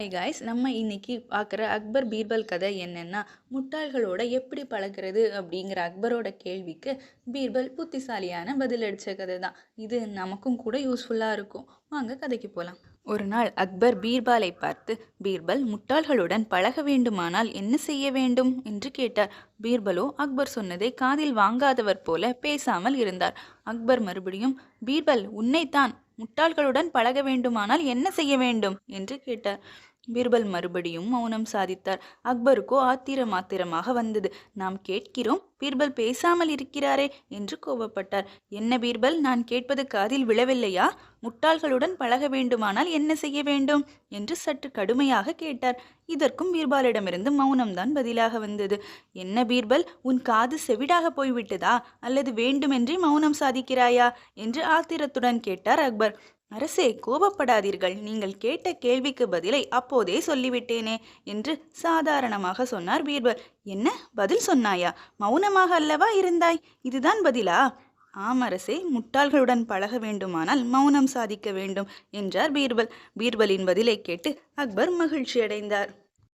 Hey guys நம்ம இன்னைக்கு பார்க்குற அக்பர் பீர்பல் கதை என்னென்னா முட்டாள்களோட எப்படி பழகிறது அப்படிங்கிற அக்பரோட கேள்விக்கு பீர்பல் புத்திசாலியான பதிலடித்த கதை தான். இது நமக்கும் கூட யூஸ்ஃபுல்லாக இருக்கும். வாங்க கதைக்கு போகலாம் ஒரு நாள் அக்பர் பீர்பாலை பார்த்து பீர்பல் முட்டாள்களுடன் பழக வேண்டுமானால் என்ன செய்ய வேண்டும்? என்று கேட்டார். பீர்பலோ அக்பர் சொன்னதை காதில் வாங்காதவர் போல பேசாமல் இருந்தார். அக்பர் மறுபடியும் பீர்பல் உன்னைத்தான் முட்டாள்களுடன் பழக வேண்டுமானால் என்ன செய்ய வேண்டும்? என்று கேட்டார். பீர்பல் மறுபடியும் மௌனம் சாதித்தார். அக்பருக்கோ ஆத்திரம் ஆத்திரமாக வந்தது. நாம் கேட்கிறோம் பீர்பல் பேசாமல் இருக்கிறாரே என்று கோபப்பட்டார். என்ன பீர்பல் நான் கேட்பது காதில் விழவில்லையா? முட்டாள்களுடன் பழக வேண்டுமானால் என்ன செய்ய வேண்டும்? என்று சற்று கடுமையாக கேட்டார். இதற்கும் பீர்பாலிடமிருந்து மௌனம்தான் பதிலாக வந்தது. என்ன பீர்பல் உன் காது செவிடாக போய்விட்டதா? அல்லது வேண்டுமென்றே மௌனம் சாதிக்கிறாயா? என்று ஆத்திரத்துடன் கேட்டார் அக்பர். அரசே கோபப்படாதீர்கள். நீங்கள் கேட்ட கேள்விக்கு பதிலை அப்போதே சொல்லிவிட்டேனே என்று சாதாரணமாக சொன்னார் பீர்பல். என்ன? பதில் சொன்னாயா? மௌனமாக அல்லவா இருந்தாய்? இதுதான் பதிலா? ஆமரசே முட்டாள்களுடன் பழக வேண்டுமானால் மௌனம் சாதிக்க வேண்டும் என்றார் பீர்பல். பீர்பலின் பதிலை கேட்டு அக்பர் மகிழ்ச்சியடைந்தார்.